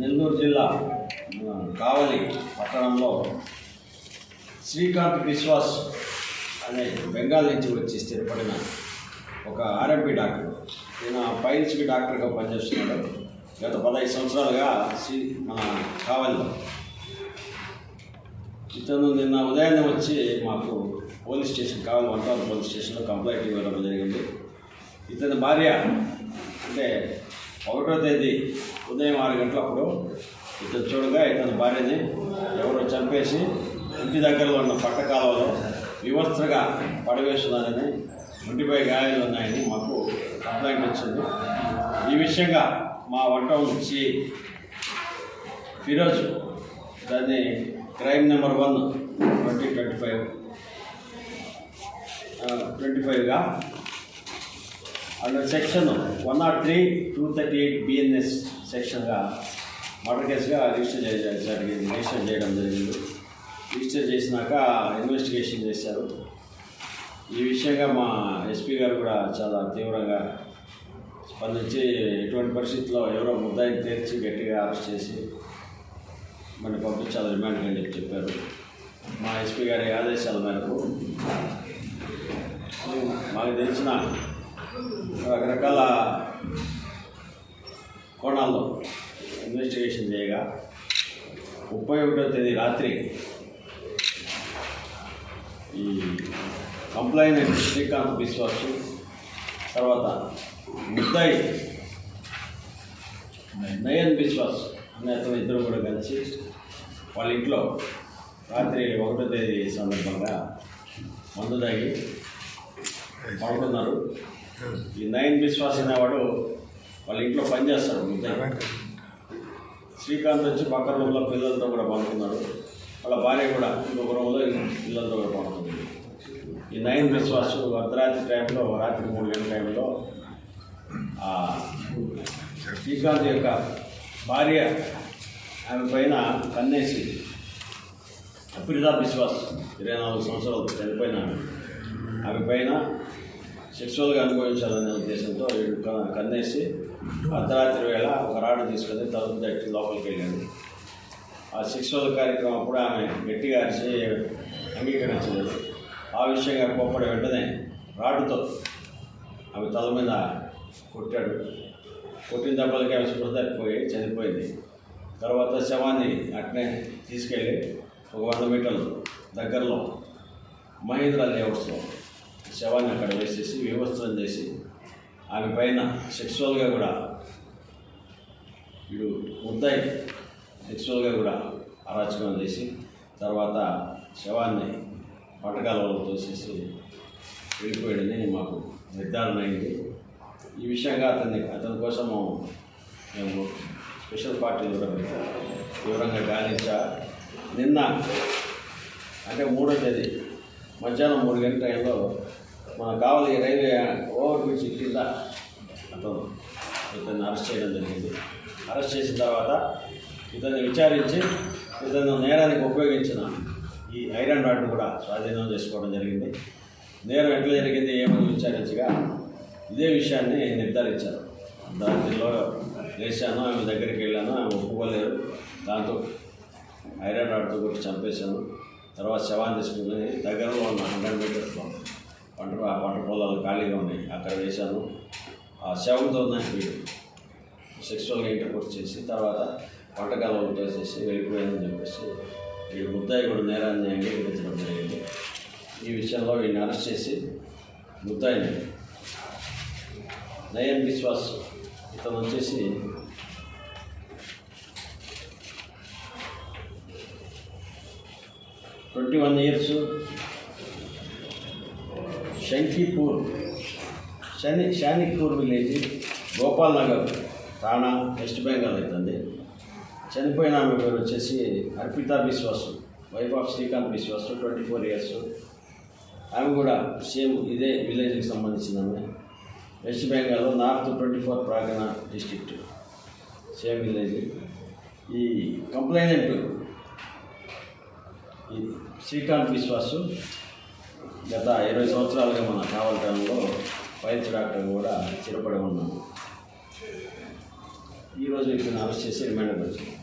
నెల్లూరు జిల్లా కావలి పట్టణంలో శ్రీకాంత్ విశ్వాస్ అనే బెంగాల్ నుంచి వచ్చి స్థిరపడిన ఒక ఆర్ఎంపీ డాక్టర్. ఈయన పైల్స్కి డాక్టర్గా పనిచేస్తున్నాడు. గత పదహైదు సంవత్సరాలుగా శ్రీ మన కావలిలో. ఇతను నిన్న ఉదయాన్నే వచ్చి మాకు పోలీస్ స్టేషన్ కావాలి వంటవారి పోలీస్ స్టేషన్లో కంప్లైంట్ ఇవ్వడం జరిగింది. ఇతని భార్య అంటే ఒకటో తేదీ ఉదయం ఆరు గంటలప్పుడు ఇతను చూడగా ఇతని భార్యని ఎవరో చంపేసి ఇంటి దగ్గరలో ఉన్న పక్క కాలువలో వివస్త్రగా పడవేస్తున్నారని ఒంటిపై గాయాలు ఉన్నాయని మాకు కంప్లైంట్ వచ్చింది. ఈ విషయంగా మా వంట వచ్చి ఫిరోజ్ దాన్ని crime number one twenty twenty five twenty ఫైవ్గా under section one not three two thirty eight BNS సెక్షన్గా murder కేసుగా రిజిస్టర్ చేయడం జరిగింది రిజిస్టర్ చేయడం జరిగింది. రిజిస్టర్ చేసినాక ఇన్వెస్టిగేషన్ చేశారు. ఈ విషయంగా మా ఎస్పీ గారు కూడా చాలా తీవ్రంగా స్పందించి ఎటువంటి పరిస్థితుల్లో ఎవరో ముద్దాయిని తీర్చి గట్టిగా అరెస్ట్ చేసి మన పంపించాలి రిమాండ్కి అని చెప్పి చెప్పారు. మా ఎస్పీ గారి ఆదేశాల మేరకు మాకు తెలిసిన రకరకాల కోణాల్లో ఇన్వెస్టిగేషన్ చేయగా ముప్పై ఒకటో తేదీ రాత్రి ఈ కంప్లైంట్ శ్రీకాంత్ బిశ్వాస్ తర్వాత ముద్దాయి నయన్ బిశ్వాస్ అనే అతను ఇద్దరు కూడా కలిసి వాళ్ళ ఇంట్లో రాత్రి ఒకటో తేదీ సందర్భంగా మందు తాగి పడుకున్నారు. ఈ నయన్ విశ్వాస్ అనేవాడు వాళ్ళ ఇంట్లో పనిచేస్తాడు ముద్దాయి శ్రీకాంత్ వచ్చి పక్క రూమ్లో పిల్లలతో కూడా పడుకున్నాడు వాళ్ళ భార్య కూడా ఇంకొక రూమ్లో పిల్లలతో కూడా పండుతుంది ఈ నయన్ విశ్వాస్ అర్ధరాత్రి టైంలో రాత్రి మూడు గంటల టైంలో శ్రీకాంత్ యొక్క భార్య ఆమె పైన కన్నేసి అప్రిదా విశ్వాస్ ఇరవై నాలుగు సంవత్సరాలు చనిపోయిన ఆమె పైన సెక్సువల్గా అనుభవించాలనే ఉద్దేశంతో వీడు కన్నేసి అర్ధరాత్రి వేళ ఒక రాడు తీసుకొని తలుపు తట్టి లోపలికి వెళ్ళాడు. ఆ సెక్సువల్ కార్యక్రమం అప్పుడు ఆమె గట్టిగా అరిచి అంగీకరించలేదు. ఆ విషయంగా కోప్పడి వెంటనే రాడుతో ఆమె తల మీద కొట్టాడు. కొట్టిన దెబ్బలకి ఆమె స్పృహ తప్పిపోయి చనిపోయింది. తర్వాత శవాన్ని అట్నే తీసుకెళ్ళి ఒక వంద మీటర్లు దగ్గరలో మహేంద్ర లేఅవుట్స్లో శవాన్ని అక్కడ వేసేసి వివస్త్రం చేసి ఆమె పైన సెక్సువల్గా కూడా వీడు ముద్దాయి సెక్సువల్గా కూడా అరాచకం చేసి తర్వాత శవాన్ని పటకాలలో తోసేసి వెళ్ళిపోయాడని మాకు నిర్ధారణ అయింది ఈ విషయంగా అతన్ని అతని కోసము మేము స్పెషల్ పార్టీలు కూడా పెట్టాం. తీవ్రంగా గాలించా నిన్న అంటే మూడో తేదీ మధ్యాహ్నం మూడు గంటల టైంలో మన కావాలి రైల్వే ఓవర్ బ్రిడ్జ్ కింద అతను ఇతన్ని అరెస్ట్ చేయడం జరిగింది. అరెస్ట్ చేసిన తర్వాత ఇతన్ని విచారించి ఇతను నేరానికి ఉపయోగించిన ఈ ఐరన్ రాడ్ను కూడా స్వాధీనం చేసుకోవడం జరిగింది. నేరం ఎట్లా జరిగింది ఏమని విచారించగా ఇదే విషయాన్ని నిర్ధారించారు. దాంట్లో లేచాను ఆమె దగ్గరికి వెళ్ళాను ఆమె ఒప్పుకోలేరు దాంతో ఐరన్ రాడ్తో కొట్టి చంపేశాను. తర్వాత శవాన్ని తీసుకుని దగ్గరలో ఉన్న హండ్రెడ్ మీటర్స్లో పంట ఆ పంట పొలాలు ఖాళీగా ఉన్నాయి. అక్కడ వేశాను ఆ సెవెన్తో వీడు సెక్సువల్గా ఇంటర్కోర్స్ చేసి తర్వాత పంటకాలం చేసేసి వెళ్ళిపోయానని చెప్పేసి వీడు ముద్దాయి కూడా నేరాన్ని అంగీకరించడం జరిగింది. ఈ విషయంలో వీడిని అరెస్ట్ చేసి ముద్దాయిని నయన్ విశ్వాస్ ఇతను వచ్చేసి ట్వంటీ వన్ ఇయర్స్ శంకీపూర్ శని షానిక్పూర్ విలేజ్ గోపాల్ నగర్ థానా వెస్ట్ బెంగాల్ అవుతుంది చనిపోయిన ఆమె పేరు వచ్చేసి Arpita Biswas wife of Srikanth Vishwas twenty four years. ఆమె కూడా సేమ్ ఇదే విలేజ్కి సంబంధించిన ఆమె. వెస్ట్ బెంగాల్లో North twenty four Pargana district same village. ఈ కంప్లైనెంట్ ఈ శ్రీకాంత్ విశ్వాసు గత ఇరవై సంవత్సరాలుగా మన కావల్ టైంలో వైద్య డాక్టర్ కూడా స్థిరపడి ఉన్నాము ఈరోజు ఇక్కడ అరెస్ట్ చేసి రిమాండ్ వచ్చింది